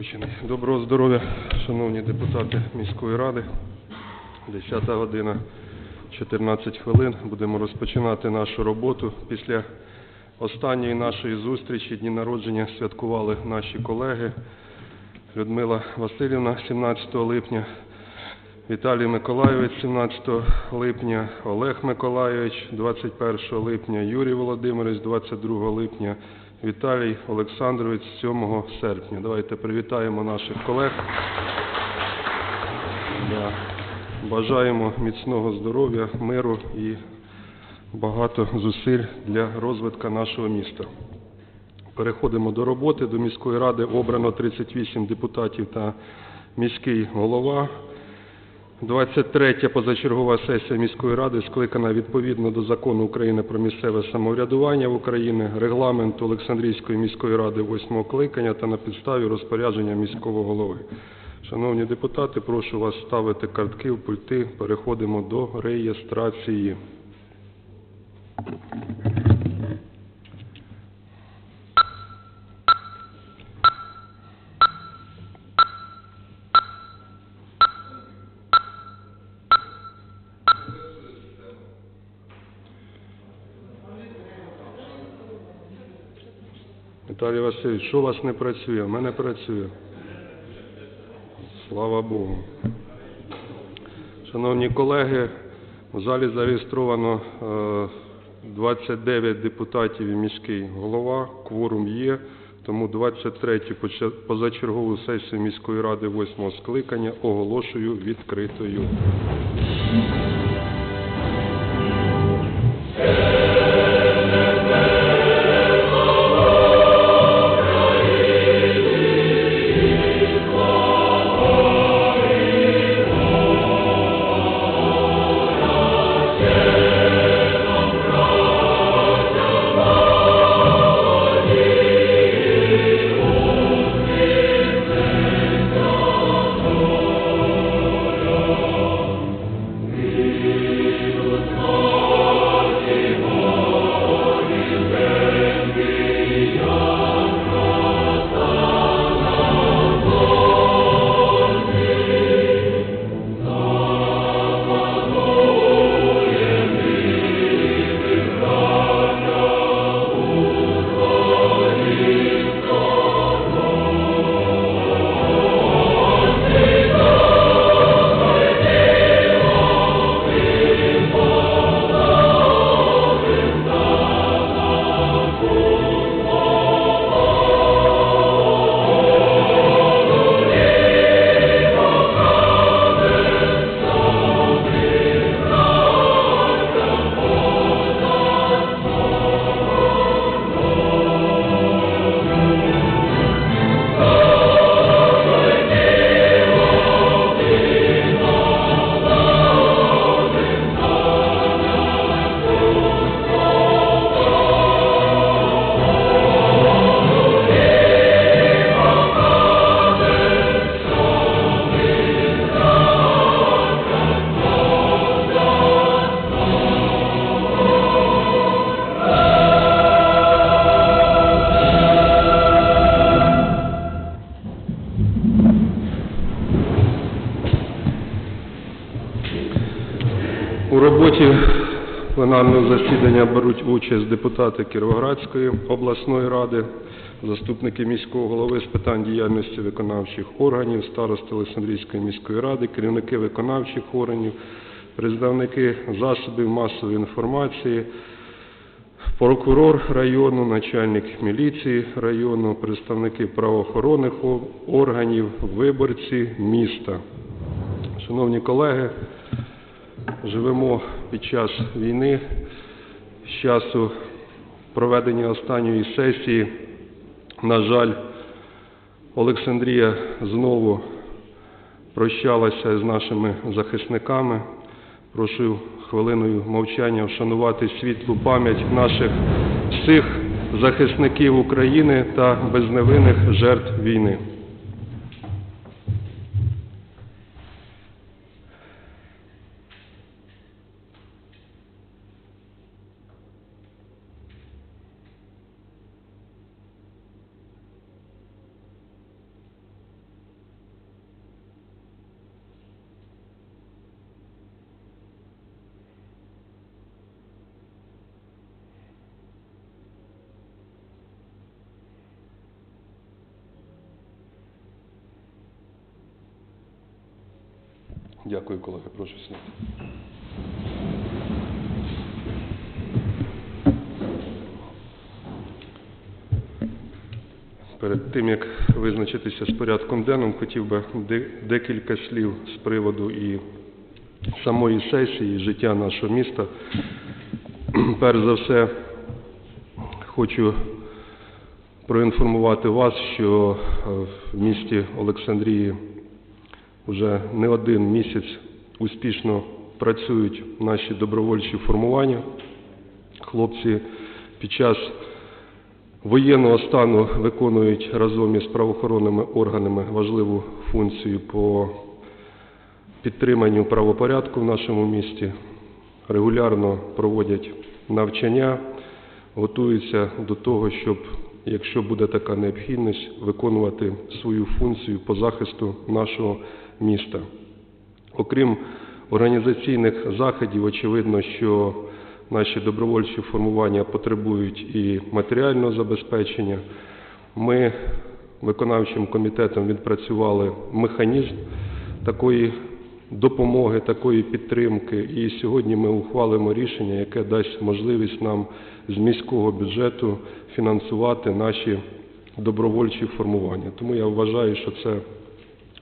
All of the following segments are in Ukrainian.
Включений. Доброго здоров'я, шановні депутати міської ради. 10 година 14 хвилин. Будемо розпочинати нашу роботу. Після останньої нашої зустрічі, дні народження, святкували наші колеги. Людмила Васильівна 17 липня, Віталій Миколайович 17 липня, Олег Миколайович 21 липня, Юрій Володимирович 22 липня, Віталій Олександрович 7 серпня. Давайте привітаємо наших колег. Да. Бажаємо міцного здоров'я, миру і багато зусиль для розвитку нашого міста. Переходимо до роботи. До міської ради обрано 38 депутатів та міський голова. 23 позачергова сесія міської ради скликана відповідно до закону України про місцеве самоврядування в Україні, регламенту Олександрійської міської ради 8 кликання та на підставі розпорядження міського голови. Шановні депутати, прошу вас ставити картки в пульти. Переходимо до реєстрації. Васильович, що у вас не працює? У мене працює. Слава Богу. Шановні колеги, в залі зареєстровано е, 29 депутатів і міський голова. Кворум є, тому 23-ю поча- позачергову сесію міської ради 8 скликання оголошую відкритою. Засідання беруть участь депутати Кіровоградської обласної ради, заступники міського голови з питань діяльності виконавчих органів, старости Олександрійської міської ради, керівники виконавчих органів, представники засобів масової інформації, прокурор району, начальник міліції району, представники правоохоронних органів, виборці міста. Шановні колеги, живемо під час війни, з часу проведення останньої сесії. На жаль, Олександрія знову прощалася з нашими захисниками. Прошу хвилиною мовчання вшанувати світлу пам'ять наших всіх захисників України та безневинних жертв війни. Дякую, колеги. Прошу сідати. Перед тим, як визначитися з порядком денним, хотів би декілька слів з приводу і самої сесії, і життя нашого міста. Перш за все, хочу проінформувати вас, що е, в місті Олександрії вже не один місяць успішно працюють наші добровольчі формування. Хлопці під час воєнного стану виконують разом із правоохоронними органами важливу функцію по підтриманню правопорядку в нашому місті, регулярно проводять навчання, готуються до того, щоб, якщо буде така необхідність, виконувати свою функцію по захисту нашого міста. Окрім організаційних заходів, очевидно, що наші добровольчі формування потребують і матеріального забезпечення. Ми виконавчим комітетом відпрацювали механізм такої допомоги, такої підтримки. І сьогодні ми ухвалимо рішення, яке дасть можливість нам з міського бюджету фінансувати наші добровольчі формування. Тому я вважаю, що це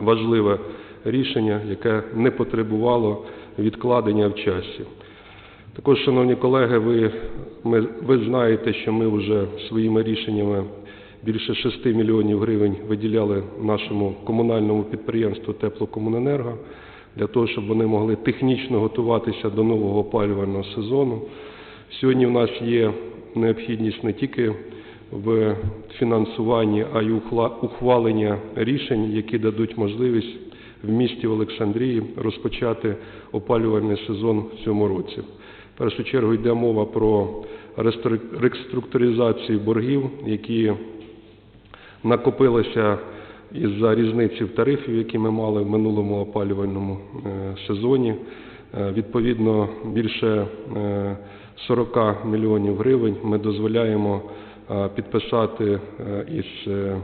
важливе рішення, яке не потребувало відкладення в часі. Також, шановні колеги, ви, ми, ви знаєте, що ми вже своїми рішеннями більше 6 мільйонів гривень виділяли нашому комунальному підприємству Теплокомуненерго для того, щоб вони могли технічно готуватися до нового опалювального сезону. Сьогодні в нас є необхідність не тільки в фінансуванні, а й ухвалення рішень, які дадуть можливість в місті Олександрії розпочати опалювальний сезон в цьому році. В першу чергу йде мова про реструк- реструктуризацію боргів, які накопилися із-за різниці в тарифів, які ми мали в минулому опалювальному е, сезоні. Е, Відповідно, більше е, 40 мільйонів гривень ми дозволяємо е, підписати е, із е,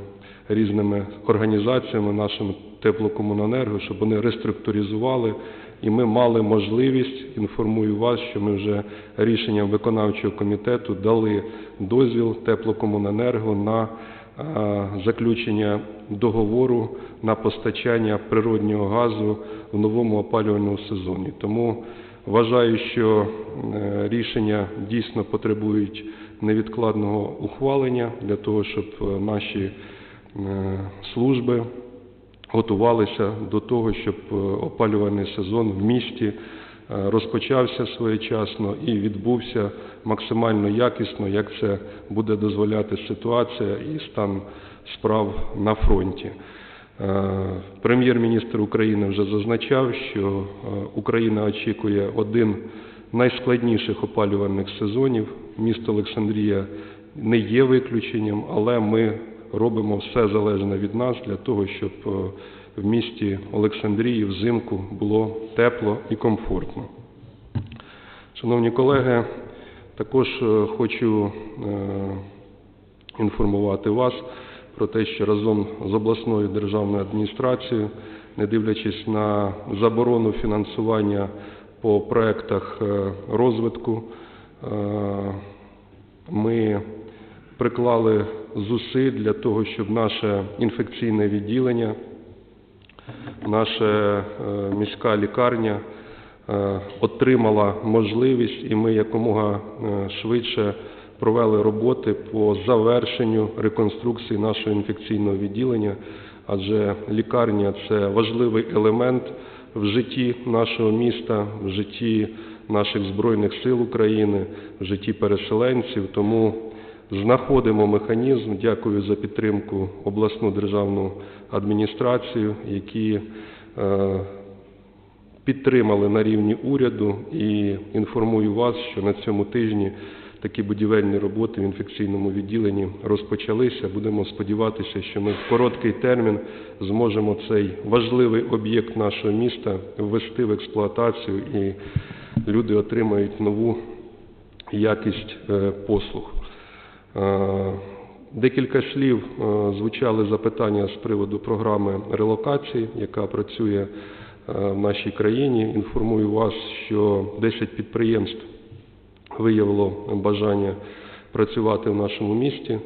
різними організаціями, нашим теплокомуненерго, щоб вони реструктуризували, і ми мали можливість, інформую вас, що ми вже рішенням виконавчого комітету дали дозвіл теплокомуненерго на е, заключення договору на постачання природнього газу в новому опалювальному сезоні. Тому вважаю, що е, рішення дійсно потребують невідкладного ухвалення для того, щоб е, наші служби готувалися до того, щоб е, опалювальний сезон в місті е, розпочався своєчасно і відбувся максимально якісно, як це буде дозволяти ситуація і стан справ на фронті. Е, Прем'єр-міністр України вже зазначав, що Україна очікує один найскладніших опалювальних сезонів. Місто Олександрія не є виключенням, але ми робимо все залежне від нас для того, щоб е, в місті Олександрії взимку було тепло і комфортно. Шановні колеги, також е, хочу е, інформувати вас про те, що разом з обласною державною адміністрацією, не дивлячись на заборону фінансування по проектах розвитку, ми приклали зусиль для того, щоб наше інфекційне відділення, наша е, міська лікарня е, отримала можливість, і ми якомога е, швидше провели роботи по завершенню реконструкції нашого інфекційного відділення, адже лікарня це важливий елемент в житті нашого міста, в житті наших Збройних сил України, в житті переселенців. Тому знаходимо механізм. Дякую за підтримку обласну державну адміністрацію, які е, підтримали на рівні уряду і інформую вас, що на цьому тижні такі будівельні роботи в інфекційному відділенні розпочалися. Будемо сподіватися, що ми в короткий термін зможемо цей важливий об'єкт нашого міста ввести в експлуатацію і люди отримають нову якість е, послуг. Е, Декілька слів е, звучали запитання з приводу програми релокації, яка працює е, в нашій країні. Інформую вас, що 10 підприємств виявило бажання працювати в нашому місті.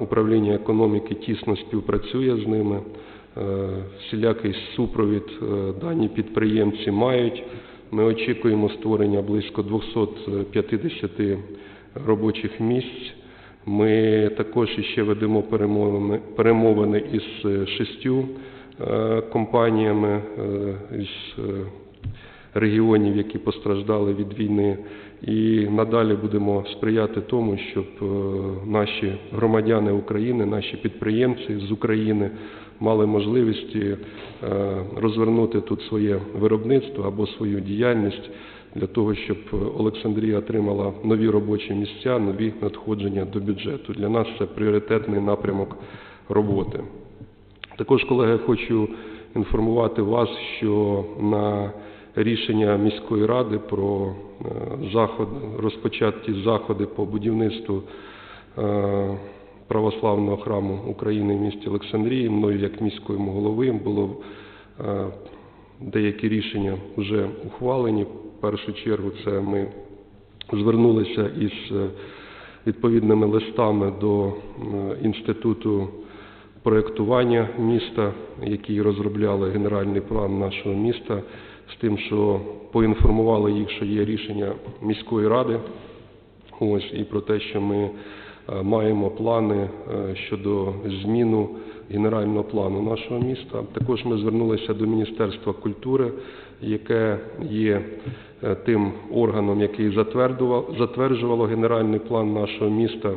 Управління економіки тісно співпрацює з ними. Всілякий супровід дані підприємці мають. Ми очікуємо створення близько 250 робочих місць. Ми також іще ведемо перемовини, із е, шістю е, компаніями е, е, регіонів, які постраждали від війни, і надалі будемо сприяти тому, щоб наші громадяни України, наші підприємці з України мали можливості е, розвернути тут своє виробництво або свою діяльність для того, щоб Олександрія отримала нові робочі місця, нові надходження до бюджету. Для нас це пріоритетний напрямок роботи. Також, колеги, хочу інформувати вас, що на рішення міської ради про е, заход, розпочаті заходи по будівництву е, православного храму України в місті Олександрії, мною як міському голови було е, деякі рішення вже ухвалені. Першу чергу це ми звернулися із е, відповідними листами до е, інституту проєктування міста, які розробляли генеральний план нашого міста, з тим, що поінформували їх, що є рішення міської ради. Ось і про те, що ми е, маємо плани щодо зміну генерального плану нашого міста. Також ми звернулися до Міністерства культури, яке є е, тим органом, який затверджувало генеральний план нашого міста.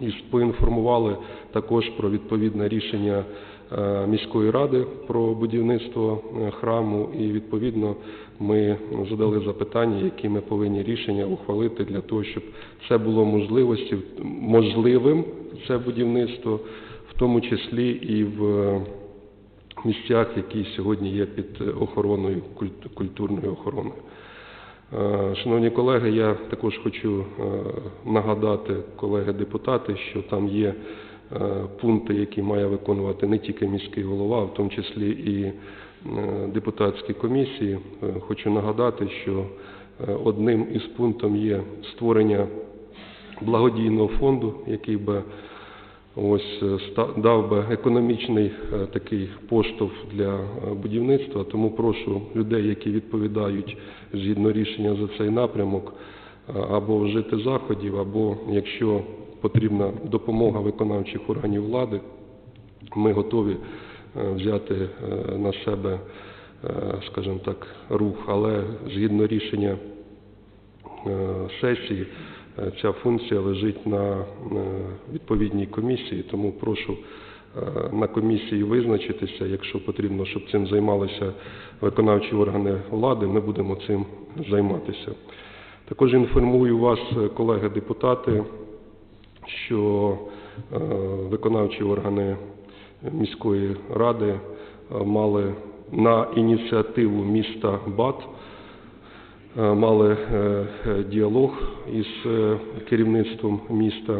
І поінформували також про відповідне рішення е, міської ради про будівництво е, храму, і відповідно ми задали запитання, які ми повинні рішення ухвалити для того, щоб це було можливості можливим це будівництво, в тому числі і в місцях, які сьогодні є під охороною культ- культурною охороною. Е, Шановні колеги, я також хочу е, нагадати колеги-депутати, що там є е, пункти, які має виконувати не тільки міський голова, а в тому числі і депутатські комісії. Хочу нагадати, що одним із пунктів є створення благодійного фонду, який би ось е, дав би економічний е, такий поштовх для е, будівництва. Тому прошу людей, які відповідають згідно рішення за цей напрямок, або вжити заходів, або якщо потрібна допомога виконавчих органів влади, ми готові взяти на себе, скажімо так, рух, але згідно рішення сесії ця функція лежить на е, відповідній комісії, тому прошу е, на комісії визначитися, якщо потрібно, щоб цим займалися виконавчі органи влади, ми будемо цим займатися. Також інформую вас, е, колеги-депутати, що е, виконавчі органи міської ради е, мали на ініціативу міста БАТ е, мали е, е, діалог із е, керівництвом міста.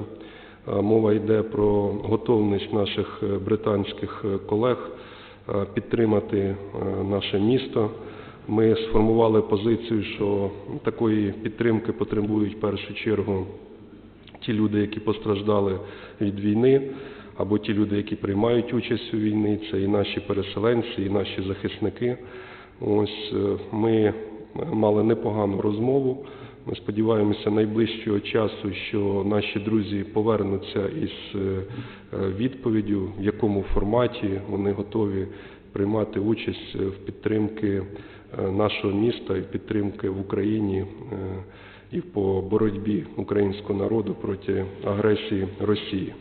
Е, Мова йде про готовність наших е, британських е, колег е, підтримати е, наше місто. Ми сформували позицію, що такої підтримки потребують в першу чергу ті люди, які постраждали від війни, або ті люди, які приймають участь у війні, це і наші переселенці, і наші захисники. Ось е, ми мали непогану розмову. Ми сподіваємося найближчого часу, що наші друзі повернуться із е, відповіддю, в якому форматі вони готові приймати участь в підтримки е, нашого міста і підтримки в Україні е, і по боротьбі українського народу проти агресії Росії.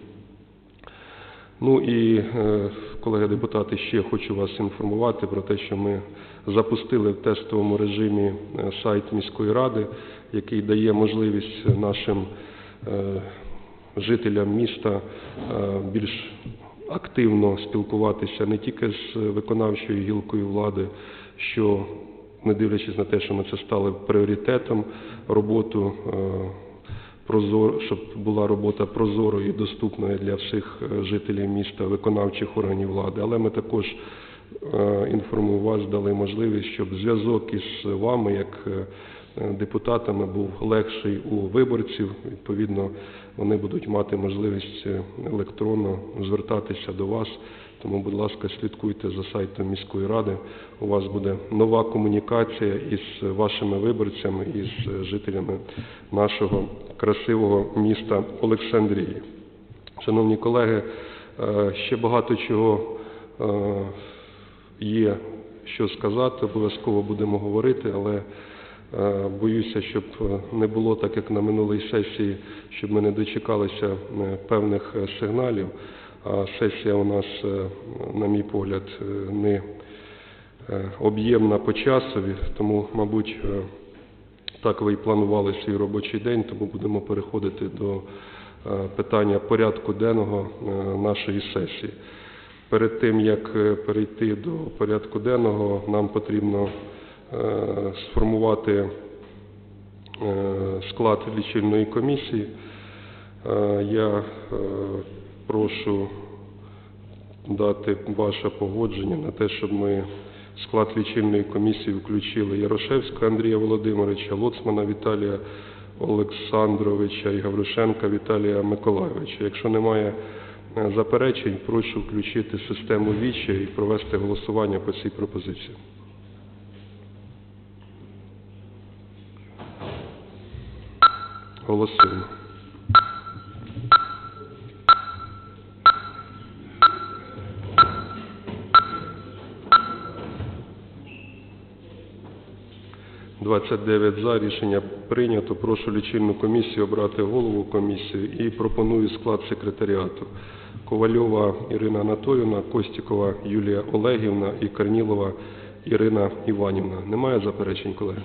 Ну і, е, колеги депутати, ще хочу вас інформувати про те, що ми запустили в тестовому режимі е, сайт міської ради, який дає можливість нашим е, жителям міста більш активно спілкуватися не тільки з виконавчою гілкою влади, що не дивлячись на те, що ми це стали пріоритетом роботу прозоро, щоб була робота прозорою і доступною для всіх е, жителів міста, виконавчих органів влади. Але ми також е, інформую вас, дали можливість, щоб зв'язок із вами, як е, депутатами, був легший у виборців. Відповідно, вони будуть мати можливість електронно звертатися до вас. Тому, будь ласка, слідкуйте за сайтом міської ради. У вас буде нова комунікація із вашими виборцями, із жителями нашого красивого міста Олександрії. Шановні колеги, е, ще багато чого е, є що сказати, обов'язково будемо говорити, але е, боюся, щоб не було так, як на минулій сесії, щоб ми не дочекалися певних сигналів. А сесія у нас, е, на мій погляд, е, не е, об'ємна по часові, тому, мабуть, так ви і планували свій робочий день, тому будемо переходити до питання порядку денного нашої сесії. Перед тим, як перейти до порядку денного, нам потрібно сформувати склад лічильної комісії. Я прошу дати ваше погодження на те, щоб ми склад лічильної комісії включили Ярошевського Андрія Володимировича, Лоцмана Віталія Олександровича і Гавришенка Віталія Миколайовича. Якщо немає е, заперечень, прошу включити систему вічі і провести голосування по цій пропозиції. Голосуємо. Двадцять дев'ять за рішення прийнято. Прошу лічильну комісію обрати голову комісії і пропоную склад секретаріату. Ковальова Ірина Анатолівна, Костікова Юлія Олегівна і Корнілова Ірина Іванівна. Немає заперечень, колеги?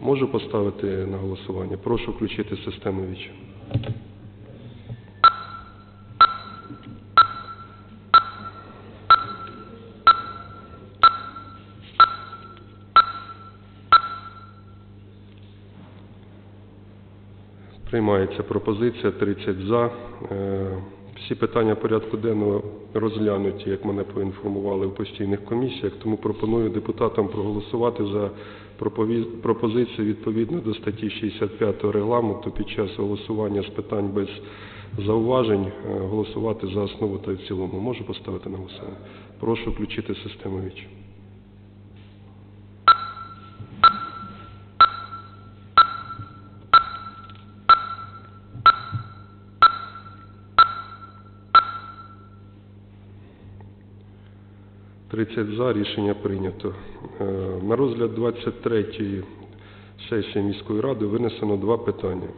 Можу поставити на голосування. Прошу включити систему ВІЧ. Приймається пропозиція 30 за. Е, Всі питання порядку денного розглянуті, як мене поінформували в постійних комісіях, тому пропоную депутатам проголосувати за пропозицію відповідно до статті 65 регламенту під час голосування з питань без зауважень е, голосувати за основу та в цілому. Можу поставити на голосування? Прошу включити систему ВІЧ. Тридцять за рішення прийнято. Е, На розгляд 23-ї сесії міської ради винесено два питання.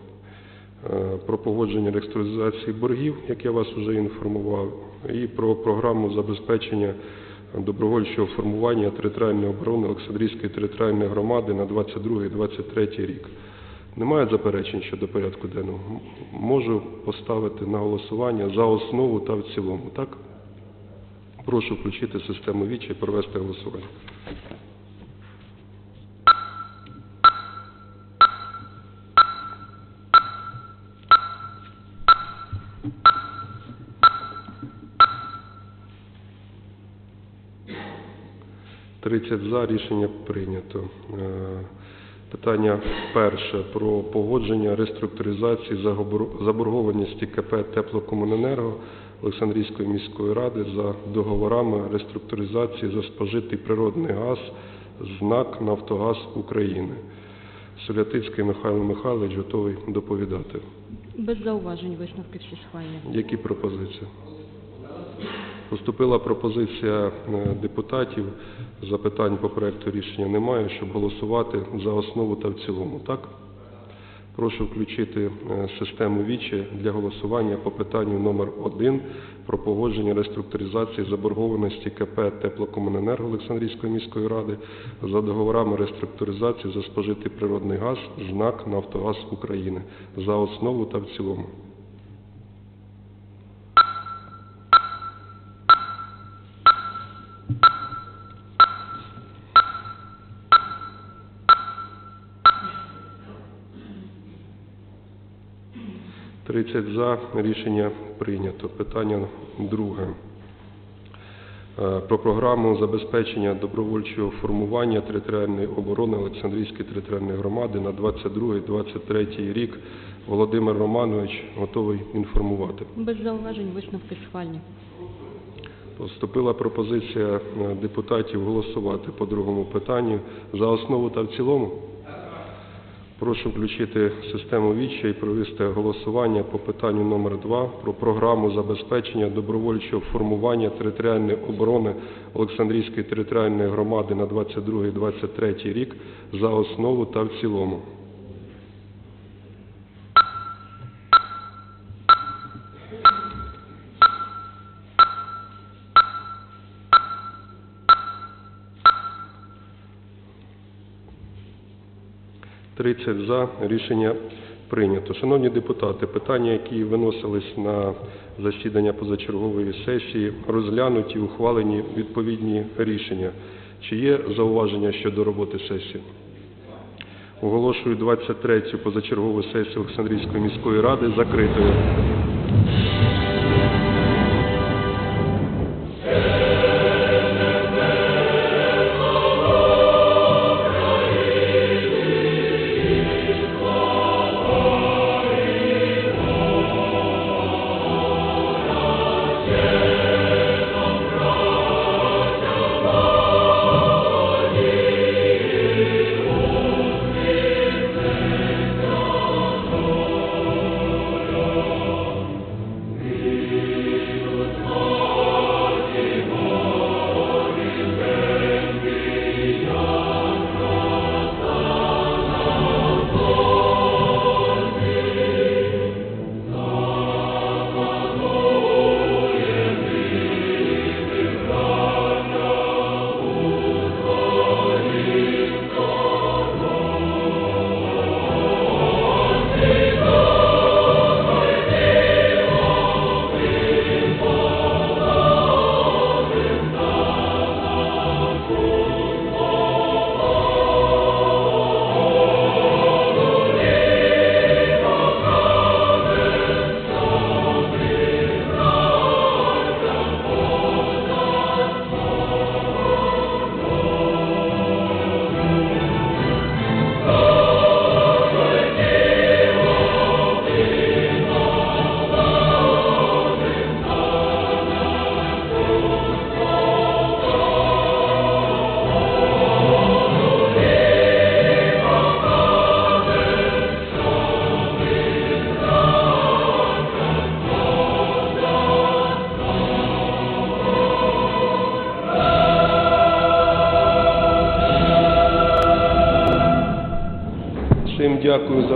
Е, Про погодження реструктуризації боргів, як я вас вже інформував, і про програму забезпечення добровольчого формування територіальної оборони Олександрійської територіальної громади на 22-23 рік. Немає заперечень щодо порядку денного? Можу поставити на голосування за основу та в цілому, так? Прошу включити систему ВІЧ і провести голосування. Тридцять за рішення прийнято. Е, Питання перше про погодження реструктуризації заборгованості КП Теплокомуненерго Олександрійської міської ради за договорами реструктуризації за спожитий природний газ знак Нафтогаз України. Солятицький Михайло Михайлович готовий доповідати. Без зауважень висновки всі схвальні. Які пропозиції? Поступила пропозиція е, депутатів. Запитань по проекту рішення немає, щоб голосувати за основу та в цілому. Так? Прошу включити е, систему ВІЧі для голосування по питанню номер 1 про погодження реструктуризації заборгованості КП Теплокомуненерго Олександрійської міської ради за договорами реструктуризації за спожитий природний газ знак Нафтогаз України за основу та в цілому. Тридцять за рішення прийнято. Питання друге. е, про програму забезпечення добровольчого формування територіальної оборони Олександрійської територіальної громади на 22-23 рік. Володимир Романович готовий інформувати. Без зауважень висновки схвальні. Поступила пропозиція е, депутатів голосувати по другому питанню за основу та в цілому. Прошу включити систему віччя і провести голосування по питанню номер 2 про програму забезпечення добровольчого формування територіальної оборони Олександрійської територіальної громади на 22-23 рік за основу та в цілому. Тридцять за рішення прийнято. Шановні депутати, питання, які виносились на засідання позачергової сесії, розглянуті, ухвалені відповідні рішення. Чи є зауваження щодо роботи сесії? Оголошую 23-ю позачергову сесію Олександрійської міської ради закритою. Всім дякую